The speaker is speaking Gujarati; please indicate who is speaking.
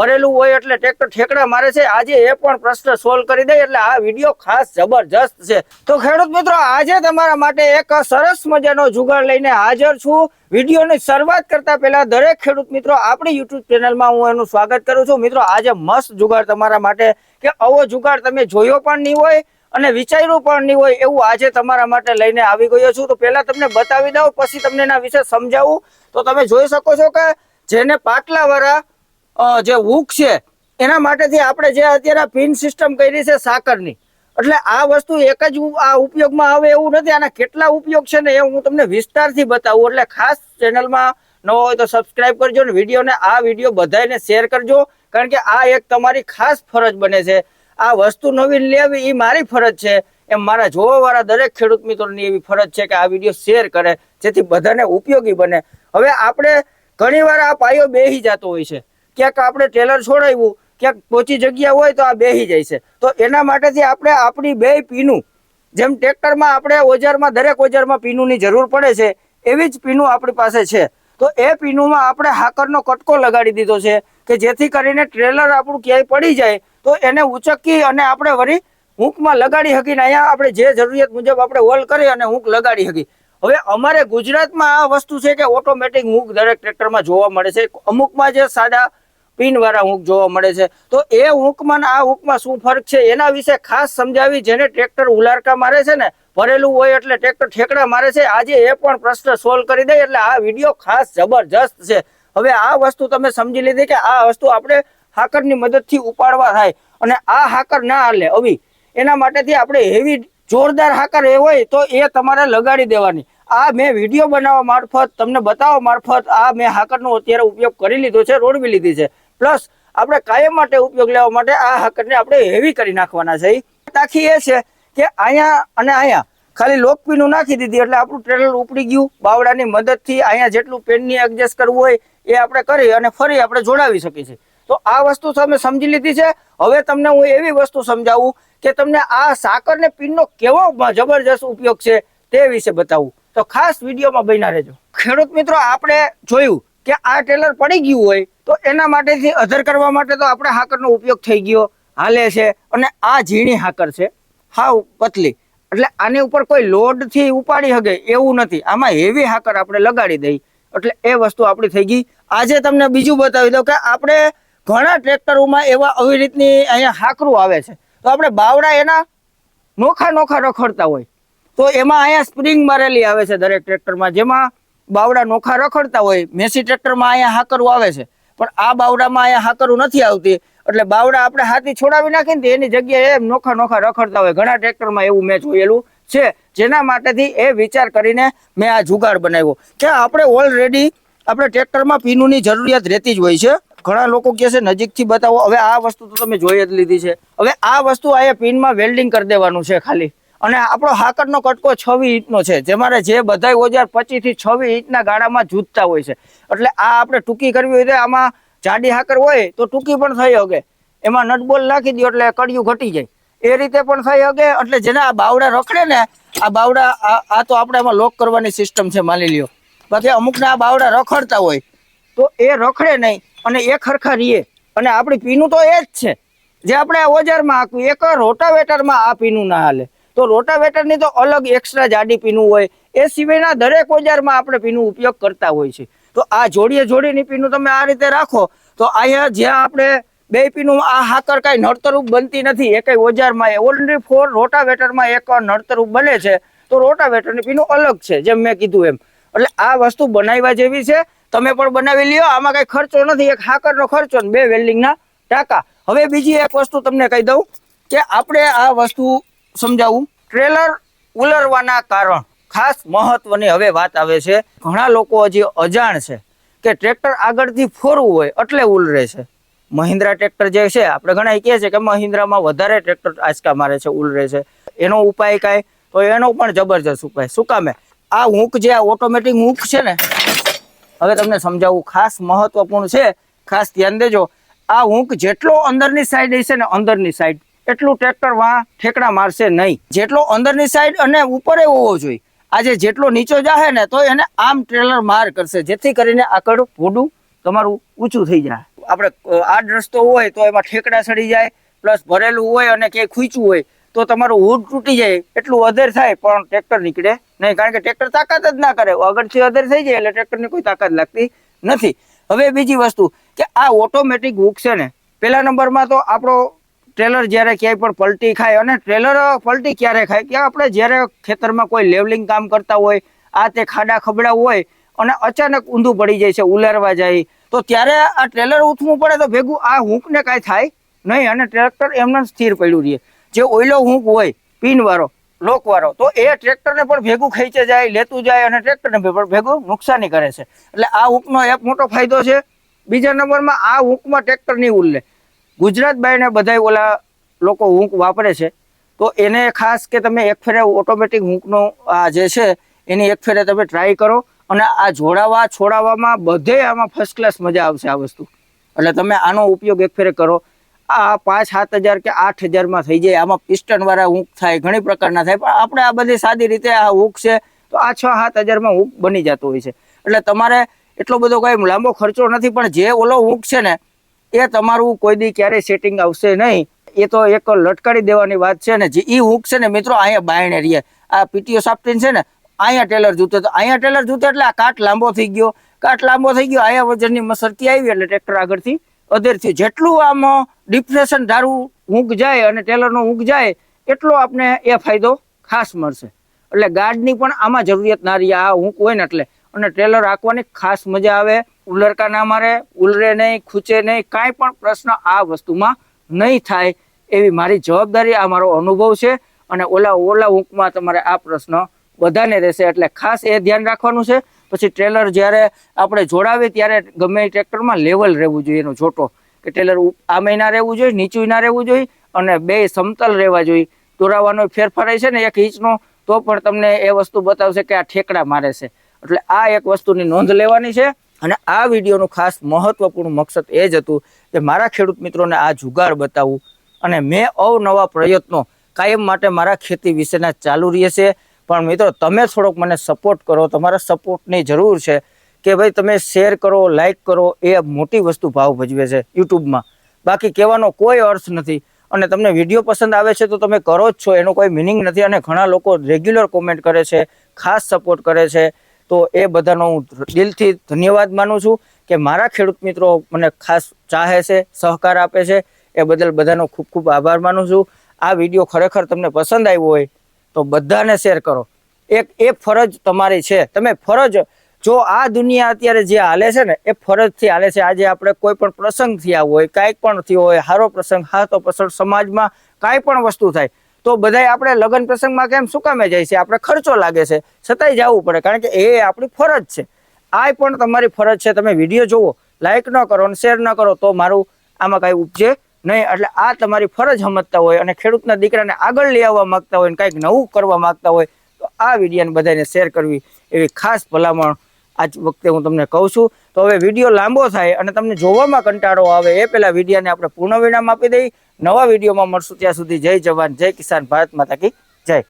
Speaker 1: ભરેલું હોય એટલે ટ્રેક્ટર ઠેકડા મારે છે. આજે એ પણ પ્રશ્ન સોલ્વ કરી દે એટલે આ વીડિયો ખાસ જબરજસ્ત છે. તો ખેડૂત મિત્રો, આજે તમારા માટે એક સરસ મજાનો જુગાડ લઈને હાજર છું. વિડીયોની શરૂઆત કરતા પહેલા દરેક ખેડૂત મિત્રો, આપણી યુટ્યુબ ચેનલમાં હું એનું સ્વાગત કરું છું. મિત્રો, આજે મસ્ત જુગાડ તમારા માટે કે આવો જુગાડ તમે જોયો પણ નહીં હોય અને વિચાર્યું પણ નહીં હોય એવું આજે તમારા માટે લઈને આવી ગયો છું. તો પહેલા તમને બતાવી દઉં, પછી તમને એના વિશે સમજાવું. તો તમે જોઈ શકો છો કે જેને પાટલા વાળા જે હુક છે, એના માટેથી આપણે જે અત્યારે પિન સિસ્ટમ કરી છે સાકરની, એટલે આ વસ્તુ એક જ આ ઉપયોગમાં આવે એવું નથી, આના કેટલા ઉપયોગ છે ને એ હું તમને વિસ્તારથી બતાવું, એટલે ખાસ ચેનલમાં ન હોય તો સબસ્ક્રાઇબ કરજો ને વિડીયોને, આ વીડિયો બધાને શેર કરજો, કારણ કે આ એક તમારી ખાસ ફરજ બને છે. આ વસ્તુ નવી લેવી એ મારી ફરજ છે. એમ મારા જોવાવાળા દરેક ખેડૂત મિત્રોની એવી ફરજ છે કે આ વીડિયો શેર કરે, જેથી બધાને ઉપયોગી બને. હવે આપણે ઘણીવાર આ પાયો બેહી જતો હોય છે. ક્યાંક આપણે ટ્રેલર છોડાવ્યું, ક્યાંક પોચી જગ્યા હોય તો આ બેહી જાય છે. તો એના માટેથી આપણે આપણી બે પીનું, જેમ ટ્રેક્ટરમાં આપણે ઓજારમાં, દરેક ઓજારમાં પીનુંની જરૂર પડે છે, એવી જ પીનું આપણી પાસે છે. તો એ પીનુંમાં આપણે હાકરનો કટકો લગાડી દીધો છે કે જેથી કરીને ટ્રેલર આપણું ક્યાંય પડી જાય, તો એને ઉચકી અને આપણે વળી હૂંકમાં લગાડી શકીને અહીંયા આપણે જે જરૂરિયાત મુજબ આપણે હોલ કરી અને હૂંક લગાડી શકી હવે અમારે ગુજરાતમાં આ વસ્તુ છે કે ઓટોમેટિક હૂંક દરેક ટ્રેક્ટરમાં જોવા મળે છે. અમુકમાં જે સાદા પિન વાળા જોવા મળે છે. તો એ હૂંકમાં આ હૂંકમાં શું ફરક છે? એના વિશે ખાસ સમજાવી જેને ટ્રેક્ટર ઉલારકા મારે છે ને, ભરેલું હોય એટલે ટ્રેક્ટર ઠેકડા મારે છે, આજે એ પણ પ્રશ્ન સોલ્વ કરી દે એટલે આ વીડિયો ખાસ જબરજસ્ત છે. હવે આ વસ્તુ તમે સમજી લીધી કે આ વસ્તુ આપણે હાકરની મદદથી ઉપાડવા થાય અને આ હાકર ના હાલે. અવી એના માટેથી આપણે હેવી જોરદાર હાકર એ હોય તો એ તમારે લગાડી દેવાની. આ મેં વીડિયો બનાવવા મારફત, તમને બતાવવા મારફત આ મેં હાકરનો અત્યારે ઉપયોગ કરી લીધો છે, રોડવી લીધી છે. પ્લસ આપણે કાયમ માટે ઉપયોગ લેવા માટે આ હાકરને આપણે હેવી કરી નાખવાના છે. તાખી એ છે કે અહીંયા અને અહીંયા ખાલી લોકપીનું નાખી દીધી એટલે આપણું ટ્રેલર ઉપડી ગયું. બાવડાની મદદથી અહીંયા જેટલું પેનની એડજસ્ટ કરવું હોય એ આપણે કરી અને ફરી આપણે જોડાવી શકીએ છીએ. તો આ વસ્તુ તમે સમજી લીધી છે. હવે તમને હું એવી વસ્તુ સમજાવું કે તમને આ સાકર ને પિનનો કેવો જબરજસ્ત ઉપયોગ છે તે વિશે બતાવું. તો ખાસ વિડીયોમાં બન્યા રહેજો. ખેડૂત મિત્રો, આપણે જોયું કે આ ટેલર પડી ગયું હોય તો એના માટેથી અધર કરવા માટે તો આપણે હાકરનો ઉપયોગ થઈ ગયો, હાલે છે અને આ ઝીણી હાકર છે. હાવ પતલી. એટલે આની ઉપર કોઈ લોડથી ઉપાડી શકે એવું નથી. આમાં હેવી હાકર આપણે લગાડી દઈ. એટલે એ વસ્તુ આપણી થઈ ગઈ. આજે તમને બીજું બતાવી દઉં કે આપણે ઘણા ટ્રેક્ટરોમાં એવા આવી રીતની અહીંયા હાકરું આવે છે. તો આપણે બાવડા એના નોખા નોખા રખડતા હોય. તો એમાં અહીંયા સ્પ્રિંગ મારેલી આવે છે દરેક ટ્રેક્ટરમાં. જેમાં બાવડા નોખા રખડતા હોય, મેસી ટ્રેક્ટરમાં અહીંયા હાકરું આવે છે. પણ આ બાવડામાં અહીંયા હાકરું નથી આવતી. એટલે બાવડા આપણે હાથી છોડાવી નાખીને એની જગ્યાએ એમ નોખા નોખા રખડતા હોય. ઘણા ટ્રેક્ટરમાં એવું મેં જોયેલું છે. જેના માટેથી એ વિચાર કરીને મેં આ જુગાડ બનાવ્યો. કે આપણે ઓલરેડી આપણે ટ્રેક્ટરમાં પીનુંની જરૂરિયાત રહેતી જ હોય છે. ઘણા લોકો કહે છે, નજીકથી બતાવો. હવે આ વસ્તુ તો તમે જોઈ જ લીધી છે. હવે આ વસ્તુ અહીંયા પિનમાં વેલ્ડિંગ કરી દેવાનું છે ખાલી. અને આપણો હાકરનો કટકો છવી ઇંચનો છે જેમારે જે બધા ઓજાર પચીસથી છવ્વીસ ઇંચના ગાળામાં જૂતતા હોય છે. એટલે આ આપણે ટૂંકી કરવી હોય તો આમાં જાડી હાકર હોય તો ટૂંકી પણ થઈ શકે. એમાં નટબોલ નાખી દો એટલે કડિયું ઘટી જાય. એ રીતે પણ થઈ શકે, એટલે જેને આ બાવડા રખડે ને, આ બાવડા આ તો આપણે એમાં લોક કરવાની સિસ્ટમ છે, માની લ્યો. બાકી અમુકને આ બાવડા રખડતા હોય તો એ રખડે નહીં અને એ ખરખા રીએ. અને આપણી પીનું તો એ જ છે. જે આપણે ઓજારમાં આખું એક રોટાવેટરમાં આ પીનું ના હાલે. તો રોટાવેટરની તો અલગ એક્સ્ટ્રા જાડી પીનું હોય. એ સિવાયના દરેક ઓજારમાં આપણે પીનું ઉપયોગ કરતા હોય છે. તો આ જોડીએ જોડીની પીનું તમે આ રીતે રાખો, તો અહીંયા જ્યાં આપણે બે પીનું આ હાકર કાંઈ નડતરૂપ બનતી નથી એક ઓજારમાં ઓલરેડી ફોર રોટાવેટરમાં એક નડતરૂપ બને છે. તો રોટાવેટરની પીનું અલગ છે, જેમ મેં કીધું એમ. એટલે આ વસ્તુ બનાવવા જેવી છે. તમે પણ બનાવી લ્યો, આમાં કઈ ખર્ચો નથી, એક હાકરનો ખર્ચો ને બે વેલ્ડિંગના ટાંકા. હવે બીજી એક વસ્તુ તમને કહી દઉં કે આપણે આ વસ્તુ સમજાવું? ટ્રેલર ઉલરવાના કારણ. ખાસ મહત્વની હવે વાત આવે છે, ઘણા લોકો હજી અજાણ છે કે ટ્રેક્ટર આગળથી ફોરવું હોય એટલે ઉલરે છે. મહિન્દ્રા ટ્રેક્ટર જે છે, આપણે ઘણા કહે છે કે મહિન્દ્રામાં વધારે ટ્રેક્ટર આંચકા મારે છે, ઉલરે છે. એનો ઉપાય કાંઈ? તો એનો પણ જબરજસ્ત ઉપાય. શું કામે આ હૂંક જે, આ ઓટોમેટિક હૂંક છે ને, હવે તમને સમજાવવું ખાસ મહત્વપૂર્ણ છે, ખાસ ધ્યાન દેજો. આ હૂંક જેટલો અંદરની સાઈડ હશે ને અંદરની સાઈડ એટલું ટ્રેક્ટર વાં ઠેકડા મારશે નહીં. જેટલો અંદરની સાઈડ અને ઉપરે હોવો જોઈએ. આજે જેટલો નીચો જાહે ને તો એને આમ ટ્રેલર માર કરશે. જેથી કરીને આગળ ભોડું તમારું ઊંચું થઈ જાય. આપણે આડ રસ્તો હોય તો એમાં ઠેકડા સડી જાય પ્લસ ભરેલું હોય અને ક્યાંય ખૂંચવું હોય તો તમારું હુડ તૂટી જાય. એટલું અધેર થાય પણ ટ્રેક્ટર નીકળે નહીં. કારણ કે ટ્રેક્ટર તાકાત જ ના કરે. આગળથી અધેર થઈ જાય એટલે ટ્રેક્ટરની કોઈ તાકાત લાગતી નથી. હવે બીજી વસ્તુ કે આ ઓટોમેટિક હુક છે ને, પહેલા નંબરમાં તો આપણો ટ્રેલર જ્યારે ક્યાંય પણ પલટી ખાય અને ટ્રેલર પલટી ક્યારે ખાય કે આપણે જ્યારે ખેતરમાં કોઈ લેવલિંગ કામ કરતા હોય, આ તે ખાડા ખબડા હોય અને અચાનક ઊંધું પડી જાય છે, ઉલારવા જાય, તો ત્યારે આ ટ્રેલર ઉઠવું પડે તો ભેગું આ હુંકને કાંઈ થાય નહીં અને ટ્રેક્ટર એમને સ્થિર પડ્યું રહે. જે ઓઇલો હુંક હોય, પિનવાળો, લોકવાળો, તો એ ટ્રેક્ટરને પણ ભેગું ખેંચે જાય, લેતું જાય અને ટ્રેક્ટરને ભેગું નુકસાની કરે છે. એટલે આ હુંકનો એક મોટો ફાયદો છે. બીજા નંબરમાં આ હુંકમાં ટ્રેક્ટર નહીં ઉલ્લે ગુજરાત બાયને બધાય ઓલા લોકો હુંક વાપરે છે. તો એને ખાસ કે તમે એક ફેરે ઓટોમેટિક હુંકનો આ જે છે, એની એક ફેરે તમે ટ્રાય કરો અને આ જોડાવા છોડાવવામાં બધે આમાં ફર્સ્ટ ક્લાસ મજા આવશે આ વસ્તુ. એટલે તમે આનો ઉપયોગ એક ફેરે કરો. આ પાંચ સાત હજાર કે આઠ હજારમાં થઈ જાય, આમાં પિસ્ટનવાળા હુંક થાય, ઘણી પ્રકારના થાય, પણ આપણે આ બધી સાદી રીતે આ હુંક છે, તો આ છ સાત હજારમાં હુંક બની જતો હોય છે. એટલે તમારે એટલો બધો કાંઈ લાંબો ખર્ચો નથી, પણ જે ઓલો હુંક છે ને એ તમારું કોઈ દી ક્યારેય સેટિંગ આવશે નહીં. એ તો એક લટકાડી દેવાની વાત છે ને, જે એ હુક છે ને મિત્રો, અહીંયા બાયણે રહીએ આ પીટીઓ સાફ્ટીન છે ને, અહીંયા ટેલર જૂતે તો, અહીંયા ટેલર જૂતે એટલે આ કાટ લાંબો થઈ ગયો. કાટ લાંબો થઈ ગયો, અહીંયા વજનની મસરકી આવી એટલે ટ્રેક્ટર આગળથી અધેર થયું જેટલું આમ ડિપ્રેશન ધારું ઊંઘ જાય અને ટેલરનો ઊંઘ જાય, એટલો આપણે એ ફાયદો ખાસ મળશે. એટલે ગાર્ડની પણ આમાં જરૂરિયાત ના રહી, આ ઊંઘ હોય ને એટલે. અને ટ્રેલર રાખવાની ખાસ મજા આવે. ઉલરકા ના મારે, ઉલરે નહીં, ખૂચે નહીં, કાંઈ પણ પ્રશ્ન આ વસ્તુમાં નહીં થાય એવી મારી જવાબદારી, આ મારો અનુભવ છે. અને ઓલા ઓલા ઊંકમાં તમારે આ પ્રશ્ન બધાને રહેશે. એટલે ખાસ એ ધ્યાન રાખવાનું છે. પછી ટ્રેલર જ્યારે આપણે જોડાવીએ ત્યારે ગમે ટ્રેક્ટરમાં લેવલ રહેવું જોઈએ, એનો જોટો કે ટ્રેલર આમે ના રહેવું જોઈએ નીચું ના રહેવું જોઈએ અને બે સમતલ રહેવા જોઈએ. દોરાવાનો ફેરફાર છે ને, એક ઇંચનો તો પણ તમને એ વસ્તુ બતાવશે કે આ ઠેકડા મારે છે. એટલે આ એક વસ્તુની નોંધ લેવાની છે. અને આ વિડીયોનું ખાસ મહત્વપૂર્ણ મકસદ એ જ હતું કે મારા ખેડૂત મિત્રોને આ જુગાર બતાવવું અને મેં અવનવા પ્રયત્નો કાયમ માટે મારા ખેતી વિશેના ચાલુ રહેશે. પણ મિત્રો, તમે થોડોક મને સપોર્ટ કરો. તમારા સપોર્ટની જરૂર છે કે ભાઈ તમે શેર કરો લાઇક કરો, એ મોટી વસ્તુ ભાવ ભજવે છે યુટ્યુબમાં. બાકી કહેવાનો કોઈ અર્થ નથી. અને તમને વીડિયો પસંદ આવે છે તો તમે કરો જ છો, એનો કોઈ મિનિંગ નથી અને ઘણા લોકો રેગ્યુલર કોમેન્ટ કરે છે, ખાસ સપોર્ટ કરે છે. તો એ બધાનો હું દિલથી ધન્યવાદ માનું છું કે મારા ખેડૂત મિત્રો મને ખાસ ચાહે છે, સહકાર આપે છે, એ બદલ બધાનો ખૂબ ખૂબ આભાર માનું છું. આ વીડિયો ખરેખર તમને પસંદ આવ્યો હોય તો બધાને શેર કરો. એક, એ ફરજ તમારી છે. તમે ફરજ, જો આ દુનિયા અત્યારે જે હાલે છે ને, એ ફરજથી હાલે છે. આજે આપણે કોઈ પણ પ્રસંગ થયા હોય કાંઈક પણ થયો હોય સારો પ્રસંગ હા તો પ્રસંગ સમાજમાં કાંઈ પણ વસ્તુ થાય તો બધાય આપણે લગ્ન પ્રસંગમાં કેમ શું કામે જાય છે? આપણે ખર્ચો લાગે છે. છતાંય જવું પડે, કારણ કે એ આપણી ફરજ છે. આ પણ તમારી ફરજ છે. તમે વીડિયો જુઓ લાઈક ન કરો અને શેર ન કરો, તો મારું આમાં કાંઈ ઉપજે નહીં. એટલે આ તમારી ફરજ સમજતા હોય અને ખેડૂતના દીકરાને આગળ લઈ આવવા માંગતા હોય અને કંઈક નવું કરવા માગતા હોય, તો આ વિડીયોને બધાને શેર કરવી એવી ખાસ ભલામણ આજ વખતે હું તમને કહું છું. તો હવે વીડિયો લાંબો થાય અને તમને જોવામાં કંટાળો આવે એ પહેલાં વિડીયોને આપણે પૂર્ણ વિરામ આપી દઈ. નવા વિડીયોમાં મળશું ત્યાં સુધી જય જવાન, જય કિસાન ભારત માતા કી જય.